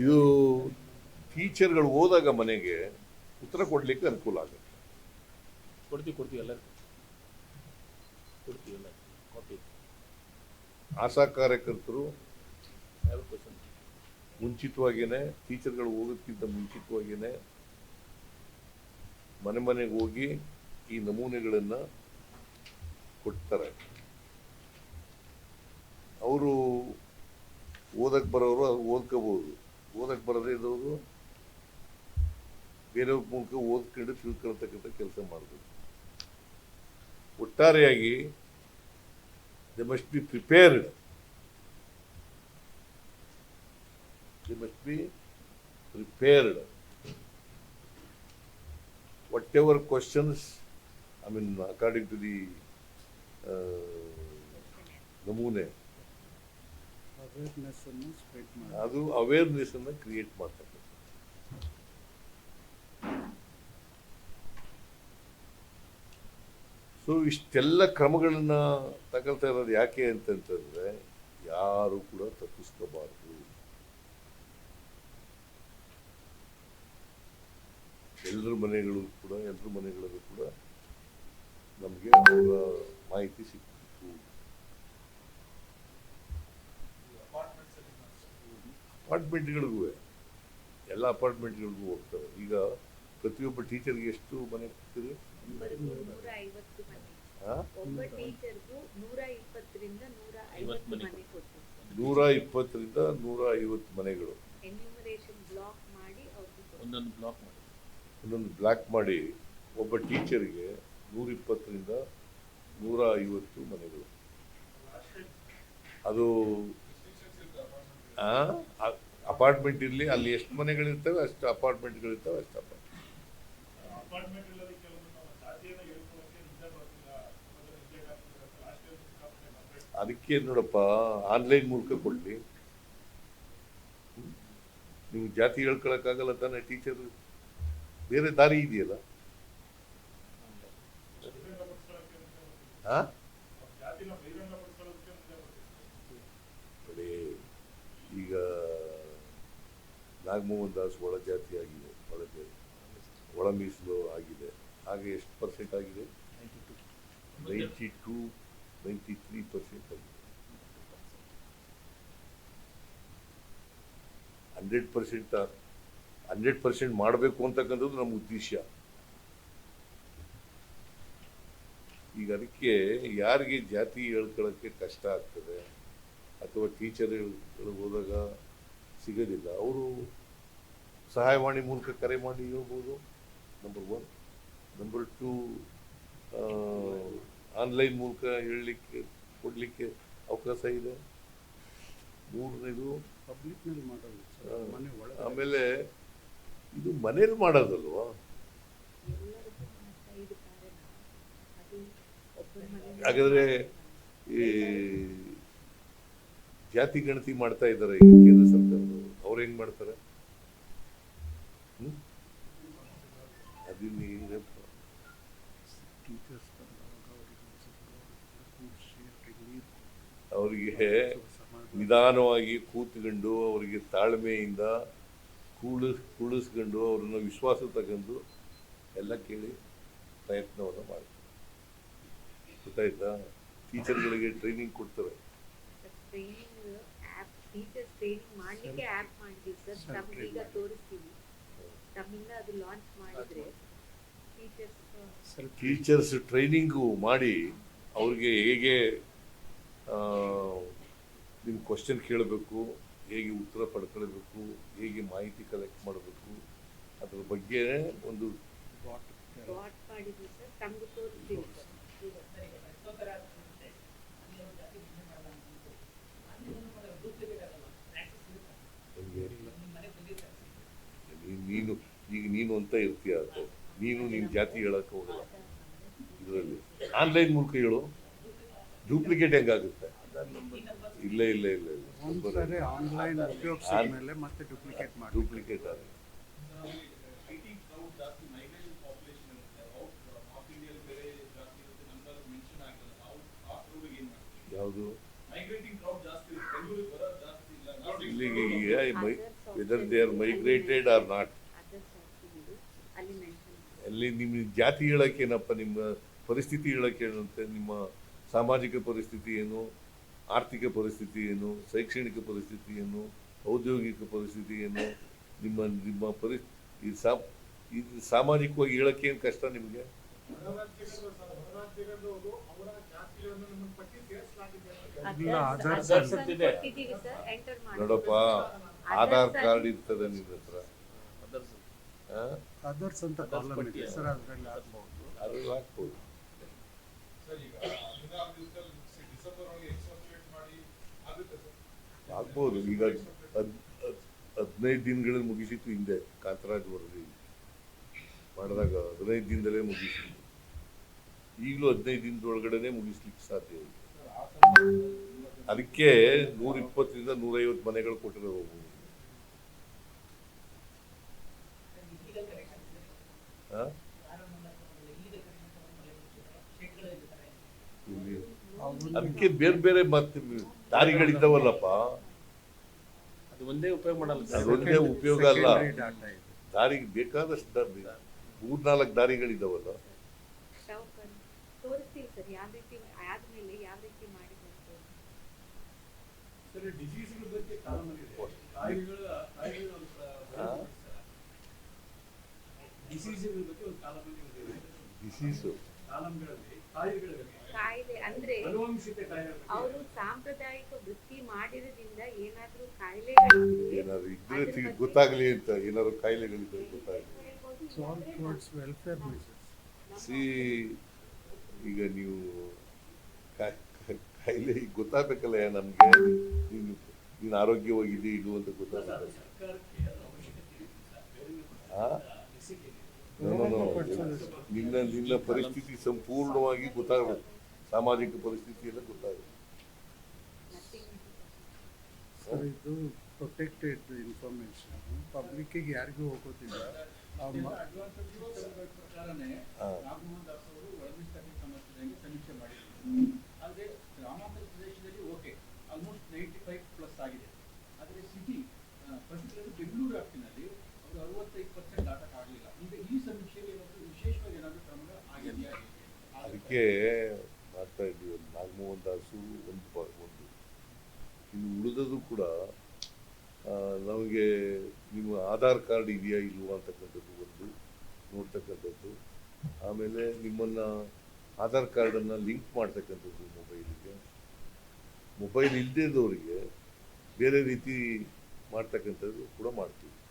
ಇದು ಟೀಚರ್ಗಳು ಹೋದಾಗ ಮನೆಗೆ ಉತ್ತರ ಕೊಡಲಿಕ್ಕೆ ಅನುಕೂಲ ಆಗುತ್ತೆ. ಕೊಡ್ತೀವಿ ಕೊಡ್ತೀವಿ ಎಲ್ಲ ಕೊಡ್ತೀವಿ ಎಲ್ಲ ಕಾಪಿ ಆಶಾ ಕಾರ್ಯಕರ್ತರು ಮುಂಚಿತವಾಗಿಯೇ ಟೀಚರ್ಗಳು ಹೋಗೋದಕ್ಕಿಂತ ಮುಂಚಿತವಾಗಿಯೇ ಮನೆ ಮನೆಗೆ ಹೋಗಿ ಈ ನಮೂನೆಗಳನ್ನು ಕೊಡ್ತಾರೆ. ಅವರು ಓದಕ್ಕೆ ಬರೋರು ಓದ್ಕೋಬೋದು ಓದಕ್ಕೆ ಬರದೇ ಇದ್ದವರು ಬೇರೆಯವ್ರ ಮೂಲಕ ಓದ್ಕೊಂಡು ತಿಳ್ಕೊಳ್ತಕ್ಕಂಥ ಕೆಲಸ ಮಾಡಬೇಕು. ಒಟ್ಟಾರೆಯಾಗಿ they must be prepared they must be prepared what ever questions I mean according to the ನಮೂನೆ ಅವೇರ್ನೆಸ್ ಅನ್ನು ಸ್ಪ್ರೆಡ್ ಮಾಡಿ ಅದು ಅವೇರ್ನೆಸ್ ಅನ್ನು ಕ್ರಿಯೇಟ್ ಮಾಡ್ತಕ್ಕಂಥ ಸೊ ಇಷ್ಟೆಲ್ಲ ಕ್ರಮಗಳನ್ನ ತಗೊಳ್ತಾ ಇರೋದು ಯಾಕೆ ಅಂತಂತಂದ್ರೆ, ಯಾರು ಕೂಡ ತಪ್ಪಿಸ್ಕೋಬಾರ್ದು. ಎಲ್ಲರ ಮನೆಗಳು ಕೂಡ ಎಲ್ಲರ ಮನೆಗಳಲ್ಲೂ ಕೂಡ ನಮಗೆ ಮಾಹಿತಿ ಸಿಕ್ಕಿತ್ತು ಅಪಾರ್ಟ್ಮೆಂಟ್ಗಳಿಗೂ ಎಲ್ಲ ಅಪಾರ್ಟ್ಮೆಂಟ್ಗಳಿಗೂ ಹೋಗ್ತವೆ. ಈಗ ಪ್ರತಿಯೊಬ್ಬ ಟೀಚರ್ಗೆ ಎಷ್ಟು ಮನೆ ಕೊಡ್ತೀರಿ? ನೂರ ಇಪ್ಪತ್ತರಿಂದ ನೂರ ಐವತ್ತು ಮನೆಗಳು. ಎನ್ಯೂಮರೇಷನ್ ಬ್ಲಾಕ್ ಮಾಡಿ ಒಂದೊಂದು ಬ್ಲಾಕ್ ಮಾಡಿ. ಒಂದೊಂದು ಬ್ಲಾಕ್ ಮಾಡಿ ಒಬ್ಬ ಟೀಚರ್ಗೆ ನೂರ ಇಪ್ಪತ್ತರಿಂದ ನೂರ ಐವತ್ತು ಮನೆಗಳು. ಅದು ಅಪಾರ್ಟ್ಮೆಂಟ್ ಇರಲಿ ಅಲ್ಲಿ ಎಷ್ಟು ಮನೆಗಳಿರ್ತವೆ ಅಷ್ಟು ಅಪಾರ್ಟ್ಮೆಂಟ್ಗಳಿರ್ತವೆ ಅಷ್ಟು ಅಪಾರ್ಟ್ಮೆಂಟ್. ಅದಕ್ಕೆ ನೋಡಪ್ಪ ಆನ್ಲೈನ್ ಮೂಲಕ ಕೊಡಲಿ. ನೀವು ಜಾತಿ ಹೇಳ್ಕೊಳಕ್ಕಾಗಲ್ಲ ತಾನೇ ಟೀಚರ್ ಬೇರೆ ದಾರಿ ಇದೆಯಲ್ಲ? ಬಹಿರಂಗಪಡಿಸ್ಕೊಳ್ಳೋಕೆ ನಾಗಮೋಹನ್ ದಾಸ್ ಒಳ ಜಾತಿ ಆಗಿದೆ ಒಳ ಜಾತಿ ಒಳ ಮೀಸಲು ಆಗಿದೆ. ಹಾಗೆ ಎಷ್ಟು ಪರ್ಸೆಂಟ್ ಆಗಿದೆ? Ninety two ninety three percent ಆಗಿದೆ. ಹಂಡ್ರೆಡ್ ಪರ್ಸೆಂಟ್ ಹಂಡ್ರೆಡ್ ಪರ್ಸೆಂಟ್ ಮಾಡಬೇಕು ಅಂತಕ್ಕಂಥದ್ದು ನಮ್ಮ ಉದ್ದೇಶ. ಈಗ ಅದಕ್ಕೆ ಯಾರಿಗೆ ಜಾತಿ ಹೇಳ್ಕೊಳ್ಳೋಕ್ಕೆ ಕಷ್ಟ ಆಗ್ತದೆ? ಅಥವಾ ಟೀಚರ್ಗಳು ಹೋದಾಗ ಸಿಗೋದಿಲ್ಲ ಅವರು ಸಹಾಯವಾಣಿ ಮೂಲಕ ಕರೆ ಮಾಡಿ ಹೇಳ್ಬೋದು. Number one number two online ಮೂಲಕ ಹೇಳಲಿಕ್ಕೆ ಕೊಡಲಿಕ್ಕೆ ಅವಕಾಶ ಇದೆ. ಮೂರನೇದು ಆಮೇಲೆ ಇದು ಮನೇಲಿ ಮಾಡೋದಲ್ವಾ? ಹಾಗಾದ್ರೆ ಈ ಜಾತಿ ಗಣತಿ ಮಾಡ್ತಾ ಇದ್ದಾರೆ ಈಗ ಕೇಂದ್ರ ಸರ್ಕಾರದವರು. ಅವ್ರು ಹೆಂಗ್ ಮಾಡ್ತಾರೆ? ಅವರಿಗೆ ನಿಧಾನವಾಗಿ ಕೂತ್ಕೊಂಡು ಅವರಿಗೆ ತಾಳ್ಮೆಯಿಂದ ಕೂಳಿಸ್ ಕೂಳಿಸ್ಕೊಂಡು ಅವ್ರನ್ನ ವಿಶ್ವಾಸ ತಗೊಂಡು ಎಲ್ಲ ಕೇಳಿ ಪ್ರಯತ್ನವನ್ನು ಮಾಡ್ತಾರೆ. ಗೊತ್ತಾಯ್ತಾ? ಟೀಚರ್ಗಳಿಗೆ ಟ್ರೈನಿಂಗ್ ಕೊಡ್ತಾರೆ. ಟೀಚರ್ಸ್ ಟ್ರೈನಿಂಗ್ ಮಾಡ್ಲಿಕ್ಕೆ ಆ್ಯಪ್ ಮಾಡಿದ್ದೀವಿ ಸರ್. ತಮ್ಗೆ ಈಗ ತೋರಿಸ್ತೀವಿ. ತಮ್ಮಿಂದ ಅದು ಲಾಂಚ್ ಮಾಡಿದ್ರೆ ಟೀಚರ್ಸ್ ಟೀಚರ್ಸ್ ಟ್ರೈನಿಂಗು ಮಾಡಿ ಅವ್ರಿಗೆ ಹೇಗೆ ನಿಮ್ಮ ಕ್ವಶನ್ ಕೇಳಬೇಕು ಹೇಗೆ ಉತ್ತರ ಪಡ್ಕೊಳ್ಬೇಕು ಹೇಗೆ ಮಾಹಿತಿ ಕಲೆಕ್ಟ್ ಮಾಡಬೇಕು ಅದ್ರ ಬಗ್ಗೆ ಒಂದು ಬಾಟ್ ಬಾಟ್ ಮಾಡಿದ್ವಿ ಸರ್ ತಮ್ಗೆ ತೋರಿಸ್ತೀವಿ ಸರ್ ಹೆಂಗೆ? ನೀನ್- ನೀನು ಈಗ ನೀನು ಅಂತ ಇರ್ತೀಯ ಅಂತ. ನೀನು ನಿನ್ನ ಜಾತಿ ಹೇಳಕ್ಕೆ ಹೋಗಲ್ಲ. ಇದರಲ್ಲಿ. ಆನ್ಲೈನ್ ಮೂಲಕ ಹೇಳು. ಡೂಪ್ಲಿಕೇಟ್ ಹೆಂಗಾಗುತ್ತೆ? ಇಲ್ಲ ಇಲ್ಲ ಇಲ್ಲ ಇಲ್ಲ. ಆನ್ಲೈನ್ ಮೇಲೆ ಮತ್ತೆ ಡೂಪ್ಲಿಕೇಟ್ ಮಾಡಿ ಡೂಪ್ಲಿಕೇಟ್ ಆಗುತ್ತೆ ಯಾವುದು? ಇಲ್ಲಿಗೆ ಈಗ whether they are migrated or not other ಜಾತಿಗಳು ಅಲ್ಲಿ ಮೆನ್ಷನ್ ಅಲ್ಲಿ ನಿಮ್ಮ ಜಾತಿ ಹೇಳಕ್ಕೇನಪ್ಪ ನಿಮ್ಮ ಪರಿಸ್ಥಿತಿ ಹೇಳಕ್ಕೇನಂತೆ ನಿಮ್ಮ ಸಾಮಾಜಿಕ ಪರಿಸ್ಥಿತಿ ಏನು? ಆರ್ಥಿಕ ಪರಿಸ್ಥಿತಿ ಏನು? ಶೈಕ್ಷಣಿಕ ಪರಿಸ್ಥಿತಿ ಏನು? ಔದ್ಯೋಗಿಕ ಪರಿಸ್ಥಿತಿ ಏನು? ನಿಮ್ಮ ನಿಮ್ಮ ಪರಿ ಈ ಸಾ ಇದು ಸಾಮಾಜಿಕವಾಗಿ ಹೇಳಕ್ಕೆ ಏನು ಕಷ್ಟ ನಿಮಗೆ? ನೋಡಪ್ಪ ಆಧಾರ್ ಕಾರ್ಡ್ ಇರ್ತದೆ ನಿಮ್ಮ ಹತ್ರ. ಅದರ್ಸ್ ಅಂತ ಕಾಲಮ್ ಇದೆ. ಸರ್ ಅದರಲ್ಲಿ ಆಗ್ಬೋದು. ಅದ್ರಲ್ಲಿ ಹಾಕ್ಬೋದು ಸರ್ ಈಗ ಹದಿನಾರು ದಿವಸದಲ್ಲಿ ಡಿಸೆಂಬರ್ ಒಳಗೆ ಎಕ್ಸ್ಪೋರ್ಟ್ ಮಾಡಿ ಆಗುತ್ತೆ ಸರ್. ಆಗ್ಬೋದು. ಈಗ ಹದ್ ಹದ್- ಹದಿನೈದು ದಿನಗಳಲ್ಲಿ ಮುಗಿಸಿತ್ತು ಹಿಂದೆ ಕಾಂತರಾಜ್ ವರದಿ. ಮಾಡಿದಾಗ ಹದಿನೈದು ದಿನದಲ್ಲೇ ಮುಗಿಸಿತ್ತು ಈಗಲೂ ಹದಿನೈದು ದಿನದೊಳಗಡೆ ಮುಗಿಸ್ಲಿಕ್ಕೆ ಸಾಧ್ಯ ಇದೆ ಅದಕ್ಕೆ ನೂರ ಇಪ್ಪತ್ತರಿಂದ ನೂರೈವತ್ತು ಮನೆಗಳು ಕೊಟ್ಟರೆ ಅದಕ್ಕೆ ಬೇರೆ ಬೇರೆ ಮತ್ತೆ ದಾರಿಗಳಿದ್ದಾವಲ್ಲಪ್ಪ. ಅದು ಒಂದೇ ಉಪಯೋಗ ಮಾಡಲ್ಲ. ಒಂದೇ ಅದೊಂದೇ ಉಪಯೋಗ ಅಲ್ಲ. ದಾರಿಗೆ ಬೇಕಾದಷ್ಟು ದಾರಿ ಮೂರ್ನಾಲ್ಕು ದಾರಿಗಳಿದ್ದಾವಲ್ಲ. ಡಿಸೀಸ್ ಕಾಯಿಲೆ ಅಂದ್ರೆ ಅವರು ಸಾಂಪ್ರದಾಯಿಕ ವೃತ್ತಿ ಮಾಡಿರೋದ್ರಿಂದ ಏನಾದ್ರೂ ಕಾಯಿಲೆ ಏನಾದ್ರು ಇದ್ರೆ ಗೊತ್ತಾಗ್ಲಿ ಅಂತ ಏನಾದ್ರು ಕಾಯಿಲೆಗಳಿದ್ರೆ ಗೊತ್ತಾಗ್ಲಿ. ಸೊ ಈಗ ನೀವು ಕಾಯಿಲೆ ಈಗ ಗೊತ್ತಾಗಬೇಕಲ್ಲ ನಮಗೆ? ನೀನು ನೀನು ಆರೋಗ್ಯವಾಗಿದೆ ಇದು ಅಂತ no. ನಿನ್ನ ನಿನ್ನ ಪರಿಸ್ಥಿತಿ ಸಂಪೂರ್ಣವಾಗಿ ಗೊತ್ತಾಗಬೇಕು. ಸಾಮಾಜಿಕ ಪರಿಸ್ಥಿತಿ ಎಲ್ಲ ಗೊತ್ತಾಗುತ್ತೆ. ಸರ್ ಇದು ಪ್ರೊಟೆಕ್ಟೆಡ್ ಇನ್ಫಾರ್ಮೇಶನ್ ಪಬ್ಲಿಕ್ಕಿಗೆ ಯಾರಿಗೂ ಹೋಗೋದಿಲ್ಲ. ಆ ಮ- ಅಡ್ವಾನ್ಸ್ ಸಿಸ್ಟಮ್ಗಳ ಪ್ರಕಾರನೇ ಹಾ. ನಾಗಮೋಹನ್ ದಾಸ್ ಅವರು ಒಳಗಿಸ್ತಕ್ಕೆ ಸಂಬಂಧಿಸಿದಂಗೆ ಸಮೀಕ್ಷೆ ಮಾಡಿದ್ರು ಆದರೆ ಗ್ರಾಮಾಂತರ ಪ್ರದೇಶದಲ್ಲಿ okay almost ninety five plus ಆಗಿದೆ ಆದರೆ ಸಿಟಿ ಪರ್ಟಿಕ್ಯುಲರ್ ಬೆಂಗಳೂರು ವ್ಯಾಪ್ತಿನಲ್ಲಿ ಅವರು ಅರವತ್ತೈದು ಪರ್ಸೆಂಟ್ ದಾಟಕ್ಕಾಗಲಿಲ್ಲ ಈಗ ಈ ಸಮೀಕ್ಷೆಯಲ್ಲಿ ಏನಾದರೂ ವಿಶೇಷವಾಗಿ ಏನಾದರೂ ಕ್ರಮಗಳು ಆಗಿದೆಯಾ ಅದಕ್ಕೆ ಮಾಡ್ತಾ ಇದ್ದೀವಿ ನಾಗಮೋಹನ್ ದಾಸು ಒಂದು ಪ- ಒಂದು ಇನ್ನು ಉಳಿದದು ಕೂಡ ಆ, ನಮಗೆ ನಿಮ್ಮ ಆಧಾರ್ ಕಾರ್ಡ್ ಇದೆಯಾ ಇಲ್ವಾ ಅಂತಕ್ಕಂಥದ್ದು ಒಂದು ನೋಡ್ತಕ್ಕಂಥದ್ದು. ಆಮೇಲೆ ನಿಮ್ಮನ್ನು ಆಧಾರ್ ಕಾರ್ಡನ್ನು ಲಿಂಕ್ ಮಾಡ್ತಕ್ಕಂಥದ್ದು ಮೊಬೈಲಿಗೆ. ಮೊಬೈಲ್ ಇಲ್ಲದೇ ಇದ್ದವರಿಗೆ ಬೇರೆ ರೀತಿ ಮಾಡ್ತಕ್ಕಂಥದ್ದು ಕೂಡ ಮಾಡ್ತೀವಿ.